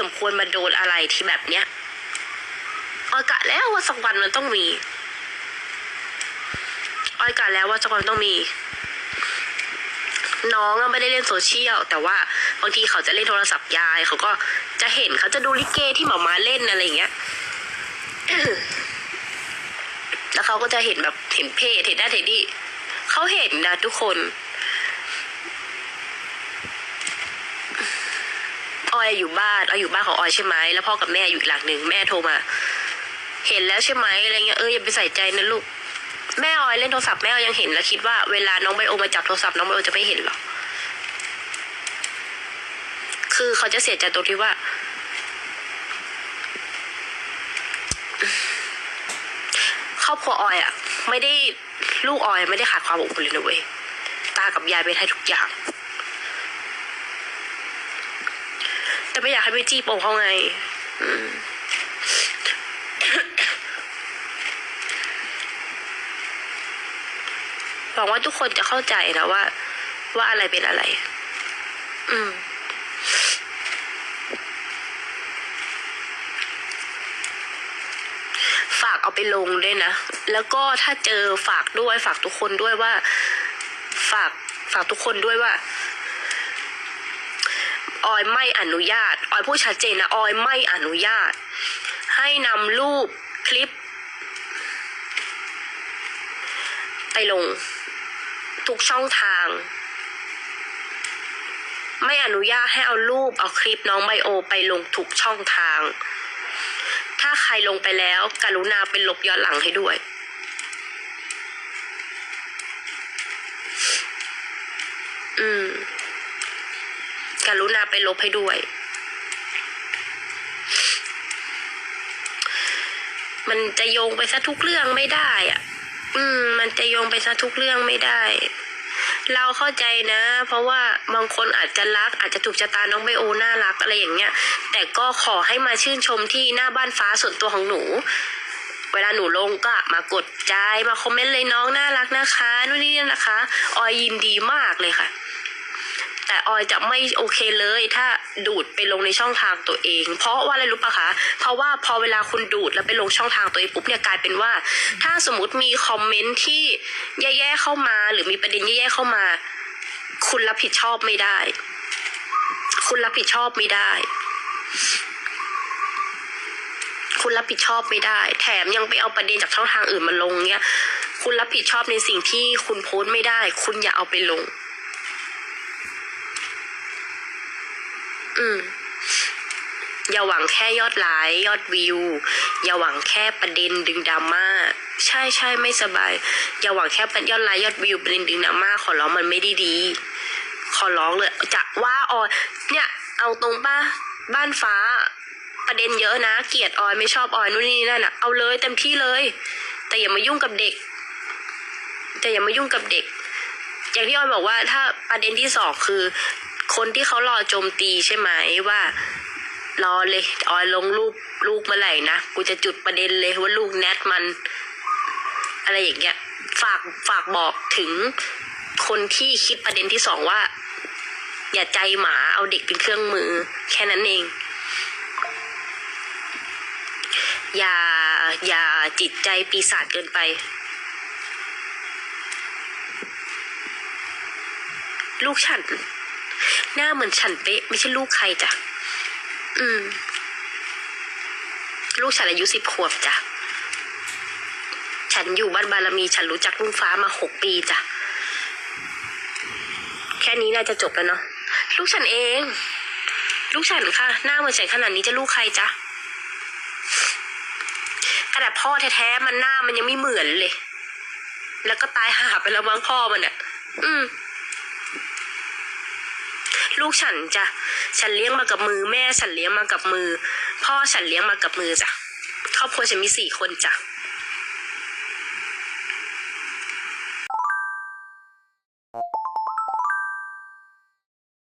สมควรมาโดนอะไรที่แบบเนี้ยออยกะแล้วว่าสักวันมันต้องมีออยกะแล้วว่าสักวันต้องมี น้องไม่ได้เล่นโซเชียล แต่ว่าบางทีเขาจะเล่นโทรศัพท์ยาย เขาก็จะเห็นเขาจะดูลิเกที่หมามาเล่นอะไรอย่างเงี้ยแล้วเขาก็จะเห็นแบบเห็นเพจเห็นหน้าเห็นนี่เขาเห็นนะทุกคน ออยอยู่บ้านออยอยู่บ้านของออยใช่ไหมแล้วพ่อกับแม่อยู่อีกหลังหนึ่งแม่โทรมา เห็นแล้วใช่ไหมอะไรเงี้ยเอออย่าไปใส่ใจนะลูกแม่ออยเล่นโทรศัพท์แม่ออยยังเห็นแล้วคิดว่าเวลาน้องไบโอมาจับโทรศัพท์น้องไบโอจะไม่เห็นหรอกคือเขาจะเสียใจตรงที่ว่า ครอบครัวออยอะไม่ได้ลูกออยไม่ได้ขาดความอบอุ่นเลยนะเว้ยตากับยายเป็นให้ทุกอย่าง แต่ไม่อยากให้ไปจี้โปงเขาไง อืมหวังว่าทุกคนจะเข้าใจนะว่า ว่าอะไรเป็นอะไร อืมฝากเอาไปลงด้วยนะ แล้วก็ถ้าเจอฝากด้วย ฝากทุกคนด้วยว่า ฝากฝากทุกคนด้วยว่า ออยไม่อนุญาต ออยพูดชัดเจนนะ ออยไม่อนุญาต ให้นำรูปคลิป ไปลง ทุกช่องทาง ไม่อนุญาตให้เอารูปเอาคลิปน้องไบโอไปลงทุกช่องทาง ถ้าใครลงไปแล้ว กรุณาเป็นลบย้อนหลังให้ด้วยอืม กรุณาไปลบให้ด้วย มันจะโยงไปซะทุกเรื่องไม่ได้อะ อืม มันจะโยงไปซะทุกเรื่องไม่ได้ เราเข้าใจนะ เพราะว่าบางคนอาจจะรัก อาจจะถูกชะตาน้องไบโอน่ารักอะไรอย่างเงี้ย แต่ก็ขอให้มาชื่นชมที่หน้าบ้านฟ้าส่วนตัวของหนูเวลาหนูลงก็มากดใจมาคอมเมนต์เลยน้องน่ารักนะคะนู่นนี่นั่นนะคะ ออยยินดีมากเลยค่ะ แต่ออยจะไม่โอเคเลย ถ้าดูดไปลงในช่องทางตัวเอง เพราะว่าอะไรรู้ปะคะ เพราะว่าพอเวลาคุณดูดแล้วไปลงช่องทางตัวเองปุ๊บเนี่ยกลายเป็นว่า ถ้าสมมติมีคอมเมนต์ที่แย่ๆเข้ามา หรือมีประเด็นแย่ๆเข้ามา คุณรับผิดชอบไม่ได้ คุณรับผิดชอบไม่ได้คุณรับผิดชอบไม่ได้ แถมยังไปเอาประเด็นจากช่องทางอื่นมาลงเนี่ย คุณรับผิดชอบในสิ่งที่คุณโพสต์ไม่ได้ คุณอย่าเอาไปลง อืมอย่าหวังแค่ยอดไลค์ยอดวิว อย่าหวังแค่ประเด็นดึงดราม่าใช่ใช่ไม่สบาย อย่าหวังแค่เป็นยอดไลค์ยอดวิวประเด็นดึงดราม่าขอร้องมันไม่ได้ดี ขอร้องเลยจะว่าออยเนี่ย เอาตรงป้าบ้านฟ้า ประเด็นเยอะนะ เกลียดออยไม่ชอบออยนู่นนี่นั่นอะเอาเลยเต็มที่เลย แต่อย่ามายุ่งกับเด็ก แต่อย่ามายุ่งกับเด็ก อย่างที่ออยบอกว่าถ้าประเด็นที่สองคือ คนที่เขารอโจมตีใช่ไหมว่ารอเลยออยลงรูปลูกเมื่อไหร่นะกูจะจุดประเด็นเลยว่าลูกแนทมัน อะไรอย่างเงี้ย ฝากฝากบอกถึงคนที่คิดประเด็นที่สองว่า อย่าใจหมาเอาเด็กเป็นเครื่องมือ แค่นั้นเอง อย่าอย่าจิตใจปีศาจเกินไป ลูกฉัน หน้าเหมือนฉันเป๊ะไม่ใช่ลูกใครจ้ะ อืม ลูกฉันอายุสิบขวบจ้ะ ฉันอยู่บ้านบารมี ฉันรู้จักลุงฟ้ามาหกปีจ้ะ แค่นี้น่าจะจบแล้วเนาะ ลูกฉันเอง ลูกฉันค่ะ หน้าเหมือนฉันขนาดนี้จะลูกใครจ๊ะขนาดพ่อแท้ๆมันหน้ามันยังไม่เหมือนเลย แล้วก็ตายหาไปแล้วมั้งพ่อมันอะ อืม ลูกฉันจ้ะฉันเลี้ยงมากับมือแม่ฉันเลี้ยงมากับมือ พ่อฉันเลี้ยงมากับมือจ้ะครอบครัวฉันมีสี่คนจ้ะ